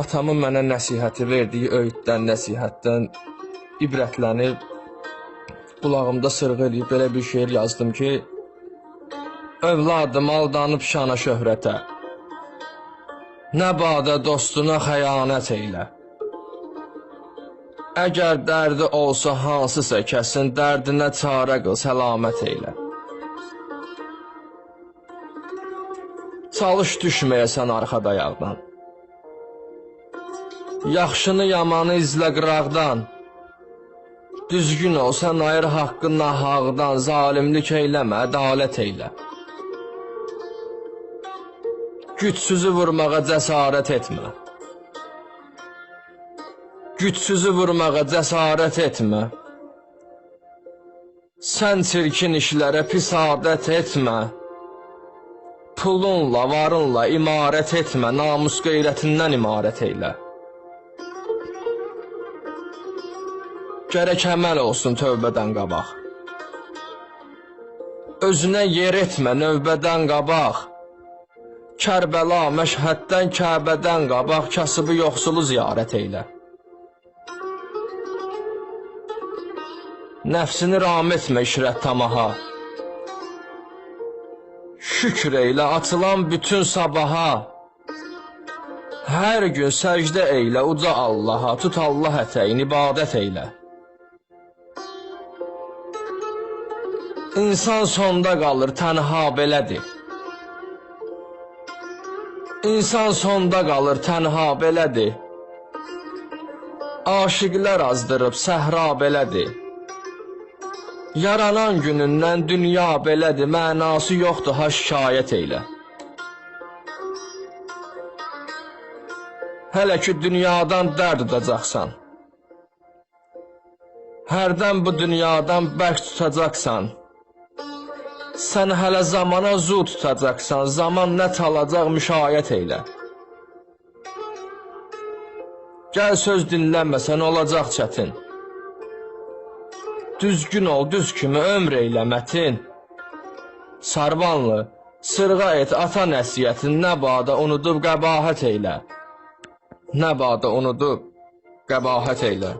atamın mənə nəsihəti verdiyi öyüddən, nəsihətdən ibrətlənib qulağımda sırğı eləyib belə bir şeir yazdım ki, Övladım aldanıb şana şöhrətə. Nə badə dostuna xəyanət eylə. Əgər dərdi olsa hansısa kəsin dərdinə çarə qıl, səlamət eylə. Çalış düşməyəsən arxada ayaqdan. Yaxşını yamanı izlə qıraqdan. Düzgün olsan ayır haqqı nahaqdan, zalimlik eyləmə, ədalət eylə. Gücsüzü vurmağa cəsarət etmə. Gücsüzü vurmağa cəsarət etmə. Sən çirkin işlərə pis adət etmə. Pulunla, varınla imarət etmə, namus qeyrətindən imarət eylə. Gərək əməl olsun tövbədən qabaq. Özünə yer etmə növbədən qabaq. Kərbəla, Məşhəddən, Kəbədən qabaq kasıbı yoxsulu ziyarət eylə. Nəfsini ram etmə işrət tamaha. Şükr eylə açılan bütün sabaha. Hər gün səcdə eylə uca Allaha, tut Allah ətəyin ibadət eylə. İnsan sonda qalır, tənha belədir. İnsan sonda qalır, tənha belədir. Aşiqlər azdırıb, səhra belədir. Yaranan günündən dünya belədir, mənası yoxdur, ha şikayət eylə. Hələ ki dünyadan dərd udacaqsan. Hərdən bu dünyadan bərk tutacaqsan. Sən hələ zamana zu tutacaqsan, zaman nə çalacaq müşayiət eylə. Gəl söz dinləməsən olacaq çətin. Düzgün ol, düz kimi ömr eylə mətin. Sarvanlı, sırğa et ata nəsiyyətin, nə badə unudub qəbahət eylə. Nə badə unudub qəbahət eylə.